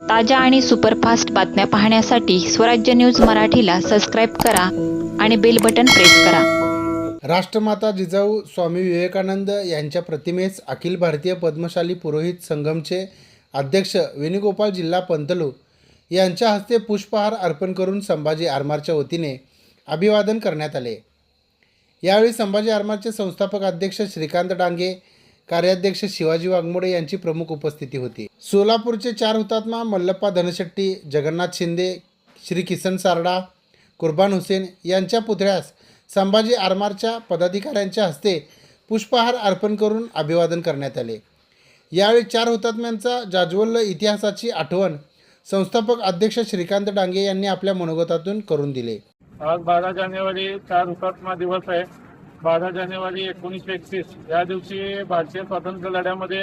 ताज्या आणि सुपरफास्ट बातम्या पाहण्यासाठी स्वराज्य न्यूज मराठीला सबस्क्राईब करा आणि बेल बटन प्रेस करा. राष्ट्रमाता जिजाऊ स्वामी विवेकानंद यांच्या प्रतिमेस अखिल भारतीय पद्मशाली पुरोहित संगमचे अध्यक्ष वेणुगोपाल जिल्हा पंतलू यांच्या हस्ते पुष्पहार अर्पण करून संभाजी आरमारच्या वतीने अभिवादन करण्यात आले. यावेळी संभाजी आरमारचे संस्थापक अध्यक्ष श्रीकांत डांगे कार्याध्यक्ष शिवाजी वाघमोडे यांची प्रमुख उपस्थिती होती. सोलापूरचे चार हुतात्मा मल्लप्पा धनशेट्टी जगन्नाथ शिंदे श्री किसन सारडा कुर्बान हुसेन यांच्या पुतळ्यास संभाजी आरमारच्या पदाधिकाऱ्यांच्या हस्ते पुष्पहार अर्पण करून अभिवादन करण्यात आले. यावेळी चार हुतात्म्यांचा जाज्वल्य इतिहासाची आठवण संस्थापक अध्यक्ष श्रीकांत डांगे यांनी आपल्या मनोगतातून करून दिले. आज बारा जानेवारी चार हुतात्मा दिवस आहे. बारा जानेवारी एकोणीसशे एकतीस. या दिवशी भारतीय स्वातंत्र्य लढ्यामध्ये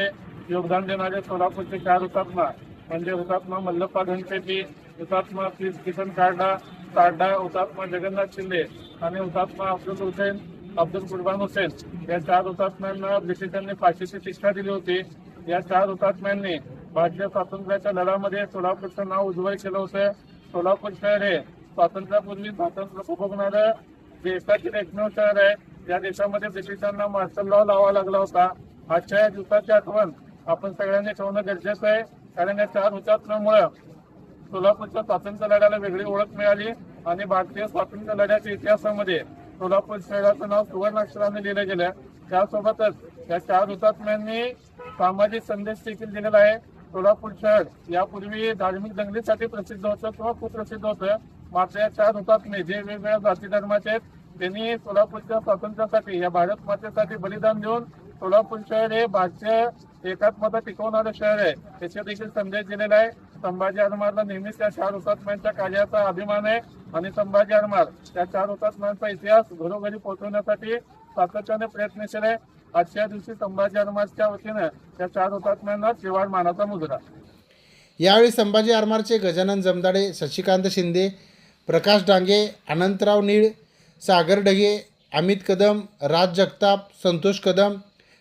योगदान देणारे सोलापूरचे चार हुतात्मा म्हणजे हुतात्मा मल्लप्पा घनशेट्टी हुतात्मा किसन कार्डा कार्डा हुतात्मा जगन्नाथ शिंदे आणि हुतात्मा अब्दुल हुसेन अब्दुल कुर्बान हुसेन. या चार हुतात्म्यांना ब्रिटिशांनी फाशीची शिक्षा दिली होती. या चार हुतात्म्यांनी भारतीय स्वातंत्र्याच्या लढ्यामध्ये सोलापूरचं नाव उज्ज्वल केलं होतं. सोलापूर शहर हे स्वातंत्र्यापूर्वी स्वातंत्र्य उपभोगणारं देशातील एकमेव शहर आहे. या देशामध्ये ब्रिटिशांना मार्शल लॉ लावा लागला होता. आजच्या या दिवसाची आठवण आपण सगळ्यांनी ठेवणं गरजेचं आहे. कारण या चार हुतात्म्यामुळं सोलापूरच्या स्वातंत्र्य लढ्याला वेगळी ओळख मिळाली आणि भारतीय स्वातंत्र्य लढ्याच्या इतिहासामध्ये सोलापूर शहराचं नाव सुवर्णाक्षराने लिहिलं गेलं. त्यासोबतच या चार हुतात्म्यांनी सामाजिक संदेश देखील दिलेला आहे. सोलापूर शहर यापूर्वी धार्मिक दंगलीसाठी प्रसिद्ध होतं किंवा खूप प्रसिद्ध होतं. मात्र या चार हुतात्मे जे वेगवेगळ्या जाती धर्माचे आहेत त्यांनी सोलापूरच्या स्वातंत्र्यासाठी या भारत मातेसाठी बलिदान देऊन सोलापूर शहर हे भारतीय एकात्मता टिकवणारं शहर आहे. त्याचे देखील संदेश दिलेला आहे. संभाजी आरमारला नेहमीच त्या चार हुतात्म्यांच्या कार्याचा अभिमान आहे. आणि संभाजी आरमार त्या चार हुतात्म्यांचा इतिहास घरोघरी पोहोचवण्यासाठी सातत्याने प्रयत्नशील आहे. आजच्या दिवशी संभाजी आरमारच्या वतीनं त्या चार हुतात्म्यांना शिवाड मानाचा मुजरा यावेळी संभाजी आरमारचे गजानन जमदाडे शशिकांत शिंदे प्रकाश डांगे अनंतराव नीळ सागर ढगे अमित कदम राज जगताप संतोष कदम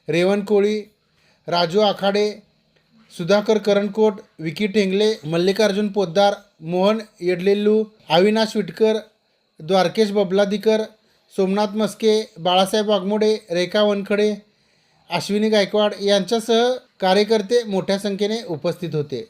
रेवण कोळी राजू आखाडे सुधाकर करणकोट विकी टेंगले मल्लिकार्जुन पोद्दार मोहन येडलेल्लू अविनाश विटकर द्वारकेश बबलादीकर सोमनाथ मस्के बाळासाहेब वाघमोडे रेखा वनखडे अश्विनी गायकवाड यांच्यासह कार्यकर्ते मोठ्या संख्येने उपस्थित होते.